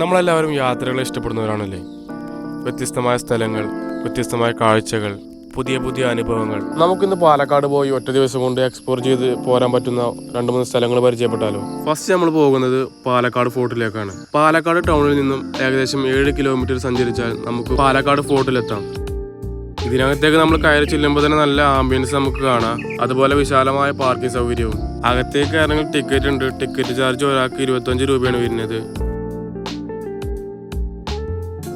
നമ്മളെല്ലാവരും യാത്രകളെ ഇഷ്ടപ്പെടുന്നവരാണല്ലേ? വ്യത്യസ്തമായ സ്ഥലങ്ങൾ വ്യത്യസ്തമായ കാഴ്ചകൾ പുതിയ പുതിയ അനുഭവങ്ങൾ. നമുക്കിന്ന് പാലക്കാട് പോയി ഒറ്റ ദിവസം കൊണ്ട് എക്സ്പ്ലോർ ചെയ്ത് പോരാൻ പറ്റുന്ന രണ്ട് മൂന്ന് സ്ഥലങ്ങൾ പരിചയപ്പെട്ടാലോ? ഫസ്റ്റ് നമ്മൾ പോകുന്നത് പാലക്കാട് ഫോർട്ടിലേക്കാണ്. പാലക്കാട് ടൗണിൽ നിന്നും ഏകദേശം ഏഴ് കിലോമീറ്റർ സഞ്ചരിച്ചാൽ നമുക്ക് പാലക്കാട് ഫോർട്ടിലെത്താം. ഇതിനകത്തേക്ക് നമ്മൾ കയറി ചെല്ലുമ്പോൾ തന്നെ നല്ല ആംബിയൻസ് നമുക്ക് കാണാം. അതുപോലെ വിശാലമായ പാർക്കിംഗ് സൗകര്യവും. അകത്തേക്ക് ഇറങ്ങി ടിക്കറ്റ് ഉണ്ട്. ടിക്കറ്റ് ചാർജ് ഒരാൾക്ക് ഇരുപത്തഞ്ച് രൂപയാണ് വരുന്നത്.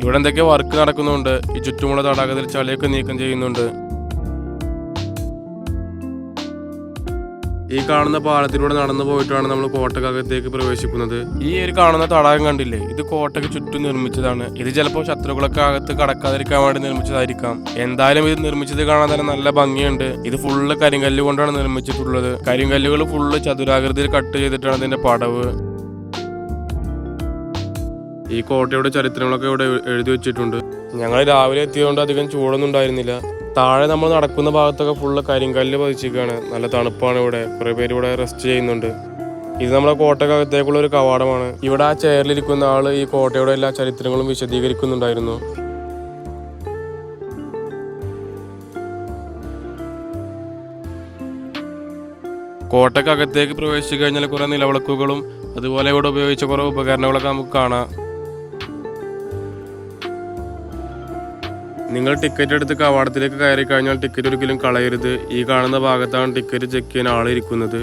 ഇവിടെ എന്തൊക്കെ വർക്ക് നടക്കുന്നുണ്ട്. ഈ ചുറ്റുമുള്ള തടാകത്തിൽ ചളിയൊക്കെ നീക്കം ചെയ്യുന്നുണ്ട്. ഈ കാണുന്ന പാലത്തിലൂടെ നടന്നു പോയിട്ടാണ് നമ്മൾ കോട്ടക്കകത്തേക്ക് പ്രവേശിക്കുന്നത്. ഈ ഒരു കാണുന്ന തടാകം കണ്ടില്ലേ? ഇത് കോട്ടയ്ക്ക് ചുറ്റും നിർമ്മിച്ചതാണ്. ഇത് ചിലപ്പോൾ ശത്രുക്കളൊക്കെ അകത്ത് കടക്കാതിരിക്കാൻ വേണ്ടി നിർമ്മിച്ചതായിരിക്കാം. എന്തായാലും ഇത് നിർമ്മിച്ചത് കാണാൻ തന്നെ നല്ല ഭംഗിയുണ്ട്. ഇത് ഫുള്ള് കരിങ്കല്ല് കൊണ്ടാണ് നിർമ്മിച്ചിട്ടുള്ളത്. കരിങ്കല്ലുകൾ ഫുള്ള് ചതുരാകൃതിയിൽ കട്ട് ചെയ്തിട്ടാണ് ഇതിന്റെ പടവ്. ഈ കോട്ടയുടെ ചരിത്രങ്ങളൊക്കെ ഇവിടെ എഴുതി വെച്ചിട്ടുണ്ട്. ഞങ്ങൾ രാവിലെ എത്തിയതുകൊണ്ട് അധികം ചൂടൊന്നും ഉണ്ടായിരുന്നില്ല. താഴെ നമ്മൾ നടക്കുന്ന ഭാഗത്തൊക്കെ ഫുള്ള് കരിങ്കല്ല് പതിച്ചിരിക്കുകയാണ്. നല്ല തണുപ്പാണ് ഇവിടെ. കുറെ പേര് ഇവിടെ റെസ്റ്റ് ചെയ്യുന്നുണ്ട്. ഇത് നമ്മുടെ കോട്ടക്കകത്തേക്കുള്ള ഒരു കവാടമാണ്. ഇവിടെ ആ ചെയറിലിരിക്കുന്ന ആൾ ഈ കോട്ടയുടെ എല്ലാ ചരിത്രങ്ങളും വിശദീകരിക്കുന്നുണ്ടായിരുന്നു. കോട്ടക്കകത്തേക്ക് പ്രവേശിച്ചു കഴിഞ്ഞാൽ കുറെ നിലവിളക്കുകളും അതുപോലെ ഇവിടെ ഉപയോഗിച്ച കുറെ ഉപകരണങ്ങളൊക്കെ നമുക്ക് കാണാം. നിങ്ങൾ ടിക്കറ്റ് എടുത്ത് കവാടത്തിലേക്ക് കയറി കഴിഞ്ഞാൽ ടിക്കറ്റ് ഒരിക്കലും കളയരുത്. ഈ കാണുന്ന ഭാഗത്താണ് ടിക്കറ്റ് ചെക്ക് ചെയ്യാൻ ആളിരിക്കുന്നത്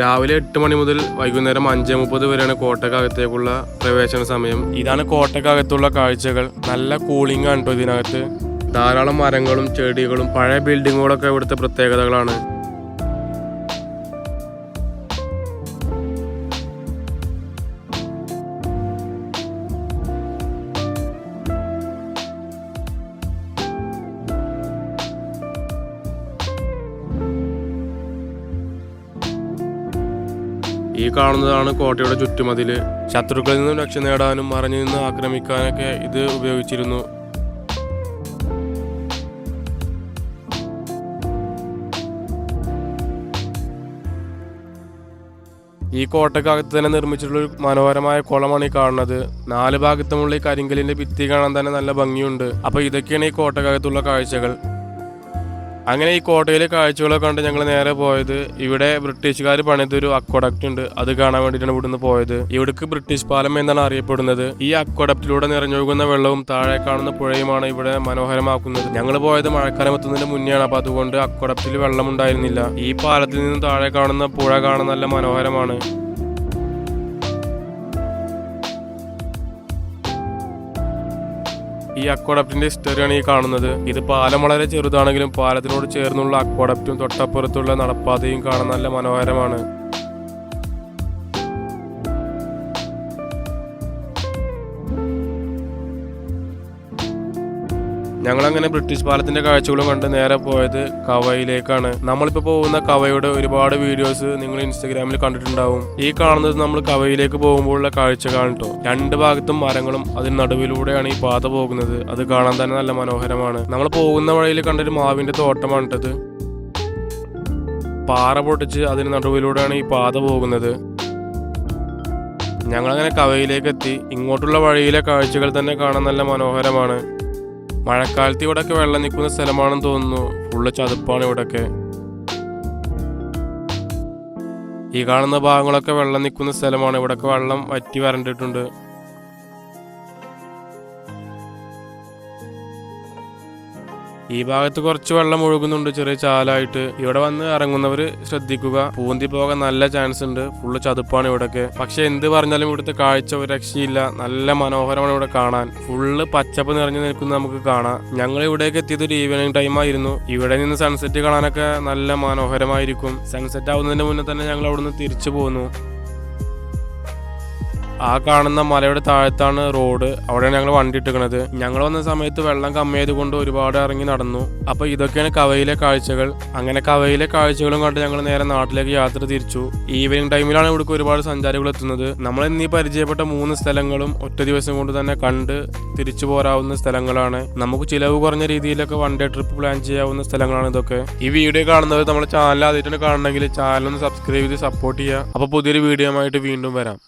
രാവിലെ എട്ട് മണി മുതൽ വൈകുന്നേരം അഞ്ച് മുപ്പത് വരെയാണ് കോട്ടക്കകത്തേക്കുള്ള പ്രവേശന സമയം. ഇതാണ് കോട്ടക്കകത്തുള്ള കാഴ്ചകൾ. നല്ല കൂളിംഗ് ആണ് കേട്ടോ ഇതിനകത്ത്. ധാരാളം മരങ്ങളും ചെടികളും പഴയ ബിൽഡിങ്ങുകളൊക്കെ ഇവിടുത്തെ പ്രത്യേകതകളാണ്. ഈ കാണുന്നതാണ് കോട്ടയുടെ ചുറ്റുമതിൽ ശത്രുക്കളിൽ നിന്നും രക്ഷ നേടാനും മറഞ്ഞു നിന്ന് ആക്രമിക്കാനൊക്കെ ഇത് ഉപയോഗിച്ചിരുന്നു. ഈ കോട്ടക്കകത്ത് തന്നെ നിർമ്മിച്ചിട്ടുള്ള ഒരു മനോഹരമായ കുളമാണ് ഈ കാണുന്നത്. നാല് ഭാഗത്തുമുള്ള ഈ കരിങ്കലിന്റെ ഭിത്തി കാണാൻ തന്നെ നല്ല ഭംഗിയുണ്ട്. അപ്പൊ ഇതൊക്കെയാണ് ഈ കോട്ടക്കകത്തുള്ള കാഴ്ചകൾ. അങ്ങനെ ഈ കോട്ടയിലെ കാഴ്ചകളൊക്കെ കണ്ട് ഞങ്ങൾ നേരെ പോയത് ഇവിടെ ബ്രിട്ടീഷുകാർ പണിതൊരു അക്വഡക്റ്റ് ഉണ്ട്. അത് കാണാൻ വേണ്ടിയിട്ടാണ് ഇവിടുന്ന് പോയത്. ഇവിടേക്ക് ബ്രിട്ടീഷ് പാലം എന്നാണ് അറിയപ്പെടുന്നത്. ഈ അക്വഡക്റ്റിലൂടെ നിറഞ്ഞൊഴുകുന്ന വെള്ളവും താഴെ കാണുന്ന പുഴയുമാണ് ഇവിടെ മനോഹരമാക്കുന്നത്. ഞങ്ങൾ പോയത് മഴക്കാലം എത്തുന്നതിന് മുന്നെയാണ്. അപ്പൊ അതുകൊണ്ട് അക്വഡക്റ്റിൽ വെള്ളം ഉണ്ടായിരുന്നില്ല ഈ പാലത്തിൽ നിന്ന് താഴെ കാണുന്ന പുഴ കാണാൻ നല്ല മനോഹരമാണ്. ഈ അക്വാഡപ്റ്റിന്റെ ഹിസ്റ്ററിയാണ് ഈ കാണുന്നത്. ഇത് പാലം വളരെ ചെറുതാണെങ്കിലും പാലത്തിനോട് ചേർന്നുള്ള അക്വാഡപ്റ്റും തൊട്ടപ്പുറത്തുള്ള നടപ്പാതയും കാണാൻ നല്ല മനോഹരമാണ്. ഞങ്ങളങ്ങനെ ബ്രിട്ടീഷ് പാലത്തിന്റെ കാഴ്ചകളും കണ്ട് നേരെ പോയത് കവയിലേക്കാണ്. നമ്മളിപ്പോൾ പോകുന്ന കവയുടെ ഒരുപാട് വീഡിയോസ് നിങ്ങൾ ഇൻസ്റ്റഗ്രാമിൽ കണ്ടിട്ടുണ്ടാവും. ഈ കാണുന്നത് നമ്മൾ കവയിലേക്ക് പോകുമ്പോഴുള്ള കാഴ്ച കാണിട്ടോ രണ്ട് ഭാഗത്തും മരങ്ങളും അതിന് നടുവിലൂടെയാണ് ഈ പാത പോകുന്നത്. അത് കാണാൻ തന്നെ നല്ല മനോഹരമാണ്. നമ്മൾ പോകുന്ന വഴിയിൽ കണ്ടൊരു മാവിന്റെ തോട്ടമാണ് പാറ പൊട്ടിച്ച് അതിന് നടുവിലൂടെയാണ് ഈ പാത പോകുന്നത്. ഞങ്ങളങ്ങനെ കവയിലേക്ക് എത്തി. ഇങ്ങോട്ടുള്ള വഴിയിലെ കാഴ്ചകൾ തന്നെ കാണാൻ നല്ല മനോഹരമാണ്. മഴക്കാലത്ത് ഇവിടെയൊക്കെ വെള്ളം നിൽക്കുന്ന സ്ഥലമാണെന്ന് തോന്നുന്നു. ഫുള്ള് ചതുപ്പാണ് ഇവിടെയൊക്കെ ഈ കാണുന്ന ഭാഗങ്ങളൊക്കെ വെള്ളം നിൽക്കുന്ന സ്ഥലമാണ്. ഇവിടെയൊക്കെ വെള്ളം വറ്റി വരണ്ടിട്ടുണ്ട്. ഈ ഭാഗത്ത് കുറച്ച് വെള്ളം ഒഴുകുന്നുണ്ട് ചെറിയ ചാലായിട്ട്. ഇവിടെ വന്ന് ഇറങ്ങുന്നവർ ശ്രദ്ധിക്കുക. പൂന്തി പോകാൻ നല്ല ചാൻസ് ഉണ്ട്. ഫുള്ള് ചതുപ്പാണ് ഇവിടെയൊക്കെ പക്ഷെ എന്ത് പറഞ്ഞാലും ഇവിടുത്തെ കാഴ്ച ഒരു രക്ഷയില്ല. നല്ല മനോഹരമാണ് ഇവിടെ കാണാൻ. ഫുള്ള് പച്ചപ്പ് നിറഞ്ഞു നിൽക്കുന്ന നമുക്ക് കാണാം. ഞങ്ങൾ ഇവിടേക്ക് എത്തിയത് ഒരു ഈവനിങ് ടൈം ആയിരുന്നു. ഇവിടെ നിന്ന് സൺസെറ്റ് കാണാനൊക്കെ നല്ല മനോഹരമായിരിക്കും. സൺസെറ്റ് ആവുന്നതിന് മുന്നേ തന്നെ ഞങ്ങൾ അവിടുന്ന് തിരിച്ചു പോന്നു. ആ കാണുന്ന മലയുടെ താഴത്താണ് റോഡ്. അവിടെയാണ് ഞങ്ങൾ വണ്ടി ഇട്ടിരിക്കുന്നത് ഞങ്ങൾ വന്ന സമയത്ത് വെള്ളം കമ്മിയായത് കൊണ്ട് ഒരുപാട് ഇറങ്ങി നടന്നു. അപ്പൊ ഇതൊക്കെയാണ് കവയിലെ കാഴ്ചകൾ. അങ്ങനെ കവയിലെ കാഴ്ചകളും കണ്ട് ഞങ്ങൾ നേരെ നാട്ടിലേക്ക് യാത്ര തിരിച്ചു. ഈവനിങ് ടൈമിലാണ് ഇവിടേക്ക് ഒരുപാട് സഞ്ചാരികൾ എത്തുന്നത്. നമ്മൾ ഇന്നീ പരിചയപ്പെട്ട മൂന്ന് സ്ഥലങ്ങളും ഒറ്റ ദിവസം കൊണ്ട് തന്നെ കണ്ട് തിരിച്ചു പോരാവുന്ന സ്ഥലങ്ങളാണ്. നമുക്ക് ചിലവ് കുറഞ്ഞ രീതിയിലൊക്കെ വൺ ഡേ ട്രിപ്പ് പ്ലാൻ ചെയ്യാവുന്ന സ്ഥലങ്ങളാണ് ഇതൊക്കെ. ഈ വീഡിയോ കാണുന്നത് നമ്മുടെ ചാനൽ ആദ്യമായിട്ടാണ് കാണണമെങ്കിൽ ചാനൽ ഒന്ന് സബ്സ്ക്രൈബ് ചെയ്ത് സപ്പോർട്ട് ചെയ്യുക. അപ്പോൾ പുതിയൊരു വീഡിയോ ആയിട്ട് വീണ്ടും വരാം.